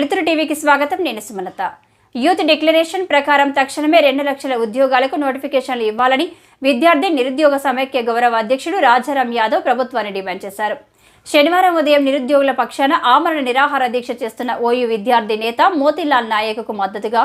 వెలుతురు టీవీకి స్వాగతం. నేను సుమలత. యూత్ డిక్లరేషన్ ప్రకారం తక్షణమే రెండు లక్షల ఉద్యోగాలకు నోటిఫికేషన్లు ఇవ్వాలని విద్యార్థి నిరుద్యోగ సమైక్య గౌరవ అధ్యక్షుడు రాజారాం యాదవ్ ప్రభుత్వాన్ని డిమాండ్ చేశారు. శనివారం ఉదయం నిరుద్యోగుల పక్షాన ఆమరణ నిరాహార దీక్ష చేస్తున్న ఓయూ విద్యార్థి నేత మోతీలాల్ నాయక్కు మద్దతుగా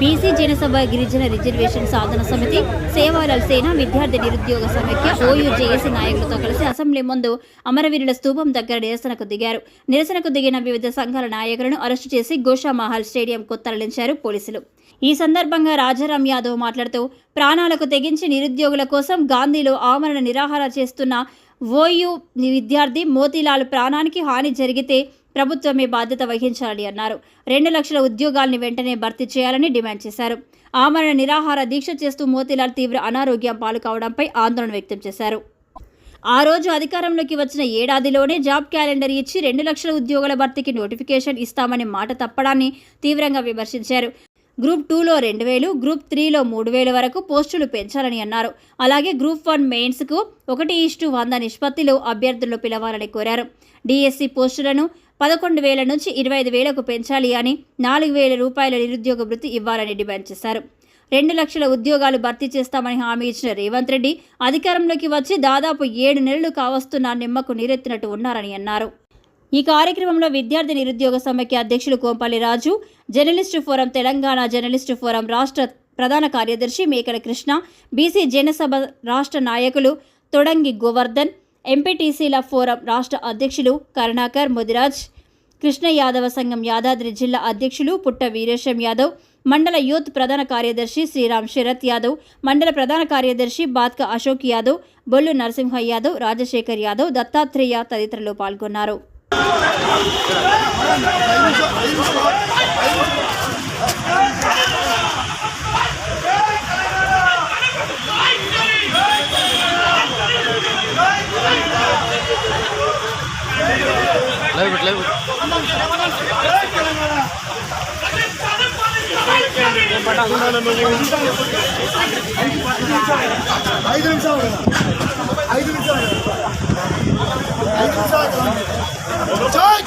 బీసీ జనసభ గిరిజన రిజర్వేషన్ సాధన సమితి సేవాలాల్ సేన విద్యార్థి నిరుద్యోగ సమైక్య ఓయూ జేఏసీ నాయకులతో కలిసి అసెంబ్లీ ముందు అమరవీరుల స్తూపం దగ్గర నిరసనకు దిగారు. నిరసనకు దిగిన వివిధ సంఘాల నాయకులను అరెస్టు చేసి గోషామహల్ స్టేడియంకు తరలించారు పోలీసులు. ఈ సందర్భంగా రాజారాం యాదవ్ మాట్లాడుతూ ప్రాణాలకు తెగించి నిరుద్యోగుల కోసం గాంధీలో ఆమరణ నిరాహార చేస్తున్న ఓయూ విద్యార్థి మోతీలాల్ ప్రాణానికి హాని జరిగితే ప్రభుత్వమే బాధ్యత వహించాలని అన్నారు. రెండు లక్షల ఉద్యోగాల్ని వెంటనే భర్తీ చేయాలని డిమాండ్ చేశారు. ఆమరణ నిరాహార దీక్ష చేస్తూ మోతీలాల్ తీవ్ర అనారోగ్యం పాలు కావడంపై ఆందోళన వ్యక్తం చేశారు. ఆ రోజు అధికారంలోకి వచ్చిన ఏడాదిలోనే జాబ్ క్యాలెండర్ ఇచ్చి రెండు లక్షల ఉద్యోగాల భర్తీకి నోటిఫికేషన్ ఇస్తామని మాట తప్పడాన్ని తీవ్రంగా విమర్శించారు. గ్రూప్ టూలో రెండు వేలు గ్రూప్ త్రీలో మూడు వేల వరకు పోస్టులు పెంచాలని అన్నారు. అలాగే గ్రూప్ వన్ మెయిన్స్కు ఒకటి ఇష్టు వంద నిష్పత్తిలో అభ్యర్థులు పిలవాలని కోరారు. డిఎస్సి పోస్టులను పదకొండు వేల నుంచి ఇరవై ఐదు వేలకు పెంచాలి అని నాలుగు వేల రూపాయల నిరుద్యోగ వృత్తి ఇవ్వాలని డిమాండ్ చేశారు. రెండు లక్షల ఉద్యోగాలు భర్తీ చేస్తామని హామీ ఇచ్చిన రేవంత్ రెడ్డి అధికారంలోకి వచ్చి దాదాపు ఏడు నెలలు కావస్తున్న నిమ్మకు నీరెత్తినట్టు ఉన్నారని అన్నారు. ఈ కార్యక్రమంలో విద్యార్థి నిరుద్యోగ సమైక్య అధ్యక్షులు Kompalli Raju journalist forum Telangana journalist forum రాష్ట్ర ప్రధాన కార్యదర్శి మేకల కృష్ణ బీసీ జనసభ రాష్ట్ర నాయకులు తొడంగి గోవర్ధన్ ఎంపీటీసీల ఫోరం రాష్ట్ర అధ్యక్షులు కరుణాకర్ ముదిరాజ్ కృష్ణ యాదవ సంఘం యాదాద్రి జిల్లా అధ్యక్షులు పుట్ట వీరేశం యాదవ్ మండల యూత్ ప్రధాన కార్యదర్శి శ్రీరామ్ శరత్ యాదవ్ మండల ప్రధాన కార్యదర్శి బాత్క అశోక్ యాదవ్ బొల్లు నరసింహ యాదవ్ రాజశేఖర్ యాదవ్ దత్తాత్రేయ తదితరులు పాల్గొన్నారు. లైవ్ పెట్టు, లైవ్ పెట్టు. ఐదు నిమిషాలు కదా ఐదు నిమిషాలు కదా ఐదు నిమిషాలు కదా. జై